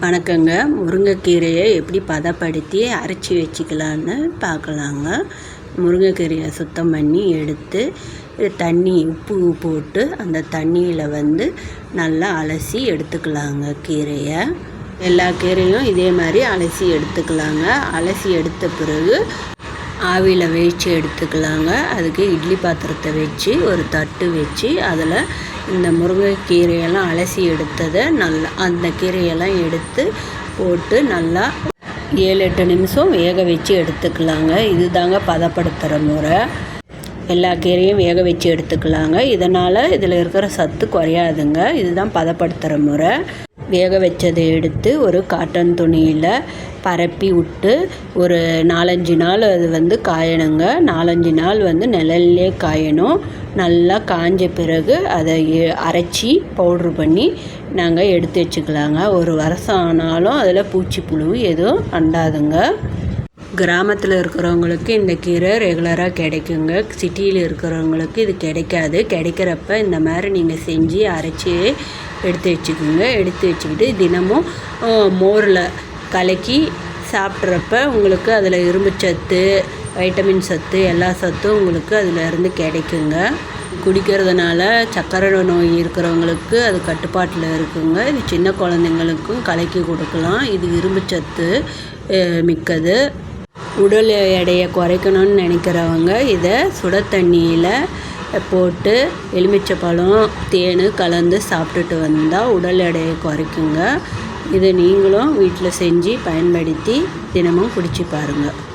வணக்கங்க. முருங்கைக்கீரையை எப்படி பதப்படுத்தி அரைச்சி வச்சுக்கலான்னு பார்க்கலாங்க. முருங்கைக்கீரையை சுத்தம் பண்ணி எடுத்து தண்ணி உப்பு போட்டு அந்த தண்ணியில் வந்து நல்லா அலசி எடுத்துக்கலாங்க கீரையை. எல்லா கீரையும் இதே மாதிரி அலசி எடுத்துக்கலாங்க. அலசி எடுத்த பிறகு ஆவியில் வேச்சு எடுத்துக்கலாங்க. அதுக்கு இட்லி பாத்திரத்தை வச்சு ஒரு தட்டு வச்சு அதில் இந்த முருங்கைக்கீரையெல்லாம் அலசி எடுத்ததை நல்லா அந்த கீரையெல்லாம் எடுத்து போட்டு நல்லா ஏழு எட்டு நிமிஷம் வேக வச்சு எடுத்துக்கலாங்க. இது தாங்க பதப்படுத்துகிற முறை. எல்லா கீரையும் வேக வச்சு எடுத்துக்கலாங்க. இதனால் இதில் இருக்கிற சத்து குறையாதுங்க. இதுதான் பதப்படுத்துகிற முறை. வேக வச்சதை எடுத்து ஒரு காட்டன் துணியில் பரப்பி விட்டு ஒரு நாலஞ்சு நாள் அது வந்து காயணுங்க. நாலஞ்சு நாள் வந்து நிழல்லே காயணும். நல்லா காஞ்ச பிறகு அதை அரைச்சி பவுட்ரு பண்ணி நாங்கள் எடுத்து வச்சுக்கலாங்க. ஒரு வருஷம் ஆனாலும் அதில் பூச்சி புழு எதுவும் அண்டாதுங்க. கிராமத்தில் இருக்கிறவங்களுக்கு இந்த கீரை ரெகுலராக கிடைக்குங்க. சிட்டியில் இருக்கிறவங்களுக்கு இது கிடைக்காது. கிடைக்கிறப்ப இந்த மாதிரி நீங்கள் செஞ்சு அரைச்சி எடுத்து வச்சுக்கோங்க. எடுத்து வச்சுக்கிட்டு தினமும் மோரில் கலக்கி சாப்பிட்றப்ப உங்களுக்கு அதில் இரும்பு சத்து வைட்டமின் சத்து எல்லா சத்தும் உங்களுக்கு அதில் இருந்து கிடைக்குங்க. குடிக்கிறதுனால சர்க்கரை நோய் இருக்கிறவங்களுக்கு அது கட்டுப்பாட்டில் இருக்குங்க. இது சின்ன குழந்தைங்களுக்கும் கலக்கி கொடுக்கலாம். இது இரும்புச்சத்து மிக்கது. உடல் எடையை குறைக்கணும்னு நினைக்கிறவங்க இதை சுட தண்ணியில் போட்டு எலுமிச்சை பழம் தேன் கலந்து சாப்பிட்டுட்டு வந்தால் உடல் எடையை குறைக்குங்க. இதை நீங்களும் வீட்டில் செஞ்சு பயன்படுத்தி தினமும் குடிச்சு பாருங்கள்